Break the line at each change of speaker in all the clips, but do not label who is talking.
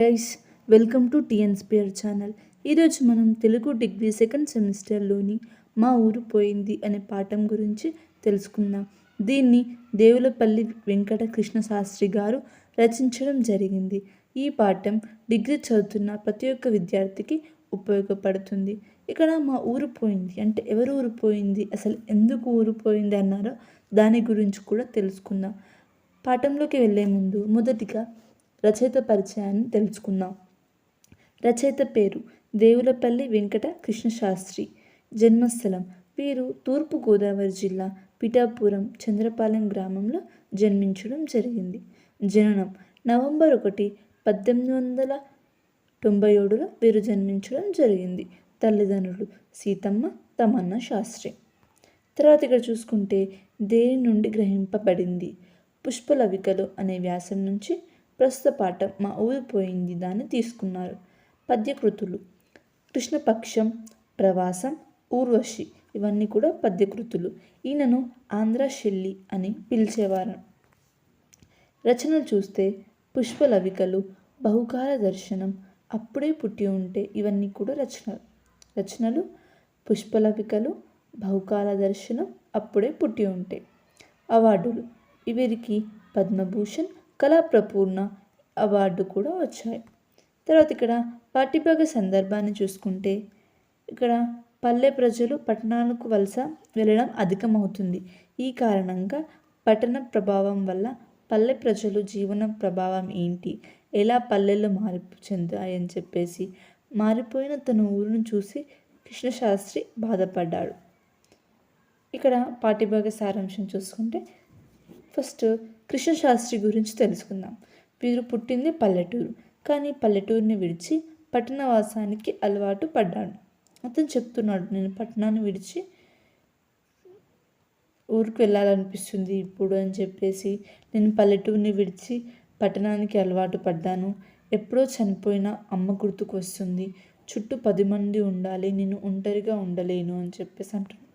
Guys welcome to TNspire channel ఈరోజు మనం Telugu degree second సెమిస్టర్లోని మా ఊరు పోయింది అనే పాఠం గురించి తెలుసుకుందాం. దీన్ని దేవులపల్లి వెంకట కృష్ణ శాస్త్రి గారు రచించడం జరిగింది. ఈ పాఠం డిగ్రీ చదువుతున్న ప్రతి ఒక్క విద్యార్థికి ఉపయోగపడుతుంది. ఇక్కడ మా ఊరు పోయింది అంటే ఎవరు ఊరు పోయింది అసలు ఎందుకు ఊరు పోయింది అన్నారో దాని గురించి కూడా తెలుసుకుందాం. పాఠంలోకి వెళ్ళే ముందు మొదటిగా రచయిత పరిచయాన్ని తెలుసుకుందాం. రచయిత పేరు దేవులపల్లి వెంకట కృష్ణశాస్త్రి. జన్మస్థలం వీరు తూర్పు గోదావరి జిల్లా పిఠాపురం చంద్రపాలెం గ్రామంలో జన్మించడం జరిగింది. జననం నవంబర్ ఒకటి పద్దెనిమిది వందల తొంభై ఏడులో వీరు జన్మించడం జరిగింది. తల్లిదండ్రులు సీతమ్మ తమన్న శాస్త్రి. తర్వాత ఇక్కడ చూసుకుంటే దేని నుండి గ్రహింపబడింది? పుష్పలవికలు అనే వ్యాసం నుంచి ప్రస్తుత పాఠం మా ఊరు పోయింది దాన్ని తీసుకున్నారు. పద్యకృతులు. కృష్ణపక్షం ప్రవాసం ఊర్వశి ఇవన్నీ కూడా పద్యకృతులు. ఈయనను ఆంధ్ర శెల్లి అని పిలిచేవారు. రచనలు చూస్తే పుష్పలవికలు బహుకాల దర్శనం అప్పుడే పుట్టి ఉంటే ఇవన్నీ కూడా రచనలు రచనలు పుష్పలవికలు బహుకాల దర్శనం అప్పుడే పుట్టి ఉంటే. అవార్డులు. వీరికి పద్మభూషణ్ కళాప్రపూర్ణ అవార్డు కూడా వచ్చాయి. తర్వాత ఇక్కడ పాఠ్యభాగ సందర్భాన్ని చూసుకుంటే ఇక్కడ పల్లె ప్రజలు పట్టణాలకు వలస వెళ్ళడం అధికమవుతుంది. ఈ కారణంగా పట్టణ ప్రభావం వల్ల పల్లె ప్రజలు జీవన ప్రభావం ఏంటి? ఎలా పల్లెల్లో మార్పు చెందాయని చెప్పేసి మారిపోయిన తన ఊరును చూసి కృష్ణశాస్త్రి బాధపడ్డాడు. ఇక్కడ పాఠ్యభాగ సారాంశం చూసుకుంటే ఫస్ట్ కృష్ణశాస్త్రి గురించి తెలుసుకుందాం. వీరు పుట్టింది పల్లెటూరు. కానీ పల్లెటూరుని విడిచి పట్టణవాసానికి అలవాటు పడ్డాడు. అతను చెప్తున్నాడు నేను పట్టణాన్ని విడిచి ఊరికి వెళ్ళాలనిపిస్తుంది ఇప్పుడు అని చెప్పేసి. నేను పల్లెటూరిని విడిచి పట్టణానికి అలవాటు పడ్డాను. ఎప్పుడో చనిపోయిన అమ్మ గుర్తుకు వస్తుంది. చుట్టూ పది మంది ఉండాలి. నేను ఒంటరిగా ఉండలేను అని చెప్పేసి అంటున్నాను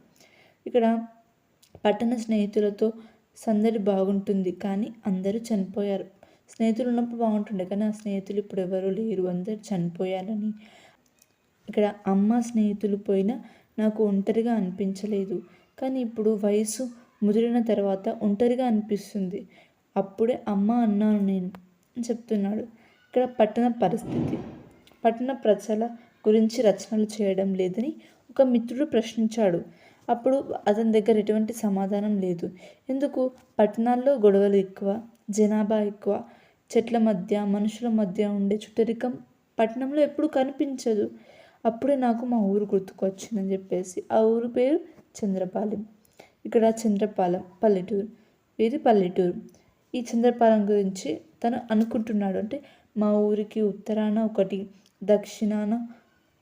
ఇక్కడ పట్టణ స్నేహితులతో సందడి బాగుంటుంది కానీ అందరూ చనిపోయారు. స్నేహితులు ఉన్నప్పుడు బాగుంటుండే కానీ ఆ స్నేహితులు ఇప్పుడు ఎవరు లేరు. అందరు చనిపోయారని. ఇక్కడ అమ్మ స్నేహితులు పోయినా నాకు ఒంటరిగా అనిపించలేదు. కానీ ఇప్పుడు వయసు ముదిరిన తర్వాత ఒంటరిగా అనిపిస్తుంది. అప్పుడే అమ్మ అన్నాను నేను. అని చెప్తున్నాడు. ఇక్కడ పట్టణ పరిస్థితి. పట్టణ ప్రజల గురించి రచనలు చేయడం లేదని ఒక మిత్రుడు ప్రశ్నించాడు. అప్పుడు అతని దగ్గర ఎటువంటి సమాధానం లేదు. ఎందుకు? పట్టణాల్లో గొడవలు ఎక్కువ జనాభా ఎక్కువ చెట్ల మధ్య మనుషుల మధ్య ఉండే చుట్టరికం పట్టణంలో ఎప్పుడు కనిపించదు. అప్పుడే నాకు మా ఊరు గుర్తుకొచ్చిందని చెప్పేసి ఆ ఊరు పేరు చంద్రపాలెం. ఇక్కడ చంద్రపాలెం పల్లెటూరు. ఇది పల్లెటూరు. ఈ చంద్రపాలెం గురించి తను అనుకుంటున్నాడు. అంటే మా ఊరికి ఉత్తరాన ఒకటి దక్షిణాన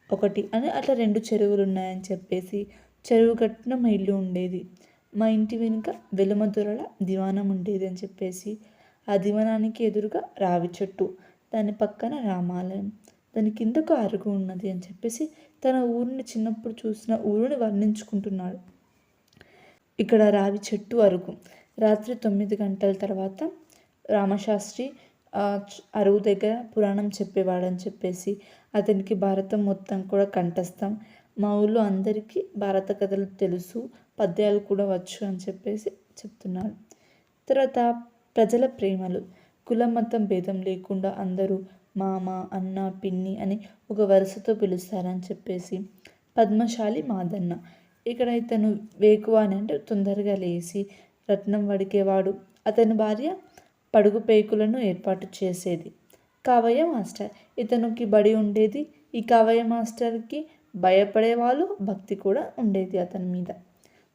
ఒకటి అని అట్లా రెండు చెరువులు ఉన్నాయని చెప్పేసి చెరువు కట్టిన మా ఇల్లు ఉండేది. మా ఇంటి వెనుక వెలుమదొరల దివానం ఉండేది అని చెప్పేసి ఆ దివానానికి ఎదురుగా రావి చెట్టు దాని పక్కన రామాలయం దాని కిందకు అరుగు ఉన్నది అని చెప్పేసి తన ఊరిని చిన్నప్పుడు చూసిన ఊరిని వర్ణించుకుంటున్నాడు. ఇక్కడ రావి చెట్టు అరుగు. రాత్రి తొమ్మిది గంటల తర్వాత రామశాస్త్రి అరుగు దగ్గర పురాణం చెప్పేవాడని చెప్పేసి అతనికి భారతం మొత్తం కూడా కంఠస్థం. మా ఊళ్ళో అందరికీ భారత కథలు తెలుసు పద్యాలు కూడా వచ్చు అని చెప్పేసి చెప్తున్నారు. తర్వాత ప్రజల ప్రేమలు. కుల మతం భేదం లేకుండా అందరూ మామ అన్న పిన్ని అని ఒక వరుసతో పిలుస్తారని చెప్పేసి పద్మశాలి మాదన్న. ఇక్కడ ఇతను వేకువ అని అంటే తొందరగా లేచి రత్నం వడికేవాడు. అతని భార్య పడుగు పేకులను ఏర్పాటు చేసేది. కావయ్య మాస్టర్. ఇతనికి బడి ఉండేది ఈ కావయ్య మాస్టర్కి భయపడేవాళ్ళు భక్తి కూడా ఉండేది అతని మీద.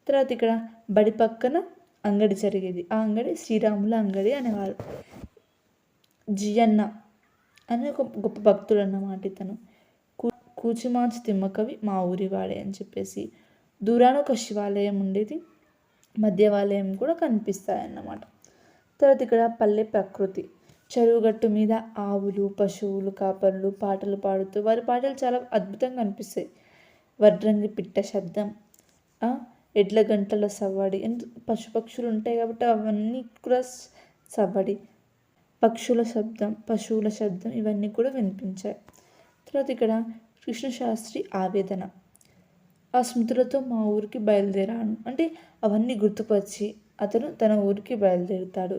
తర్వాత ఇక్కడ బడి పక్కన అంగడి జరిగేది. ఆ అంగడి శ్రీరాముల అంగడి అనేవారు జియన్న అనే ఒక గొప్ప భక్తుడు అన్నమాట ఇతను. కూ కూచిమాచి తిమ్మకవి మా ఊరివాడే అని చెప్పేసి దూరాన ఒక శివాలయం ఉండేది. మధ్యవాలయం కూడా కనిపిస్తాయి అన్నమాట తర్వాత ఇక్కడ పల్లె ప్రకృతి. చెరువుగట్టు మీద ఆవులు పశువులు కాపర్లు పాటలు పాడుతూ వారి పాటలు చాలా అద్భుతంగా అనిపిస్తాయి. వడ్రంగి పిట్ట శబ్దం ఎడ్ల గంటల సవ్వడి పశుపక్షులు ఉంటాయి కాబట్టి అవన్నీ కూడా సవ్వడి. పక్షుల శబ్దం పశువుల శబ్దం ఇవన్నీ కూడా వినిపించాయి. తర్వాత ఇక్కడ కృష్ణశాస్త్రి ఆవేదన. ఆ స్మృతులతో మా ఊరికి బయలుదేరాను. అంటే అవన్నీ గుర్తుకొచ్చి అతను తన ఊరికి బయలుదేరుతాడు.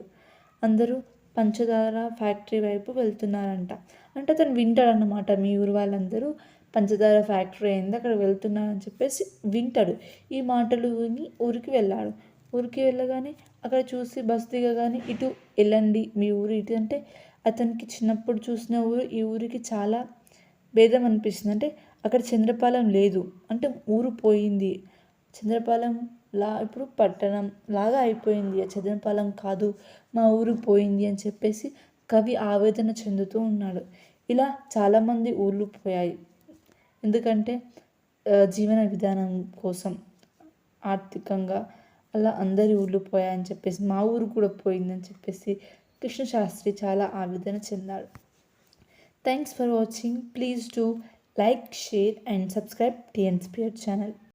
అందరూ పంచదార ఫ్యాక్టరీ వైపు వెళ్తున్నారంట. అంటే అతను వింటాడనమాట మీ ఊరు వాళ్ళందరూ పంచదార ఫ్యాక్టరీ అయింది అక్కడ వెళ్తున్నారని చెప్పేసి వింటాడు. ఈ మాటలు విని ఊరికి వెళ్ళాడు. ఊరికి వెళ్ళగానే అక్కడ చూసి బస్ దిగగానే ఇటు వెళ్ళండి మీ ఊరు ఇటు అంటే అతనికి చిన్నప్పుడు చూసిన ఊరు ఈ ఊరికి చాలా భేదం అనిపిస్తుంది. అంటే అక్కడ చంద్రపాలెం లేదు. అంటే ఊరు పోయింది. చంద్రపాలెం లా ఇప్పుడు పట్టణం లాగా అయిపోయింది. చంద్రపాలెం కాదు మా ఊరు పోయింది అని చెప్పేసి కవి ఆవేదన చెందుతూ ఉన్నాడు. ఇలా చాలామంది ఊళ్ళు పోయాయి. ఎందుకంటే జీవన విధానం కోసం ఆర్థికంగా అలా అందరి ఊళ్ళు పోయాయని చెప్పేసి మా ఊరు కూడా పోయిందని చెప్పేసి కృష్ణశాస్త్రి చాలా ఆవేదన చెందాడు. Thanks for watching please do like share and subscribe TNspire channel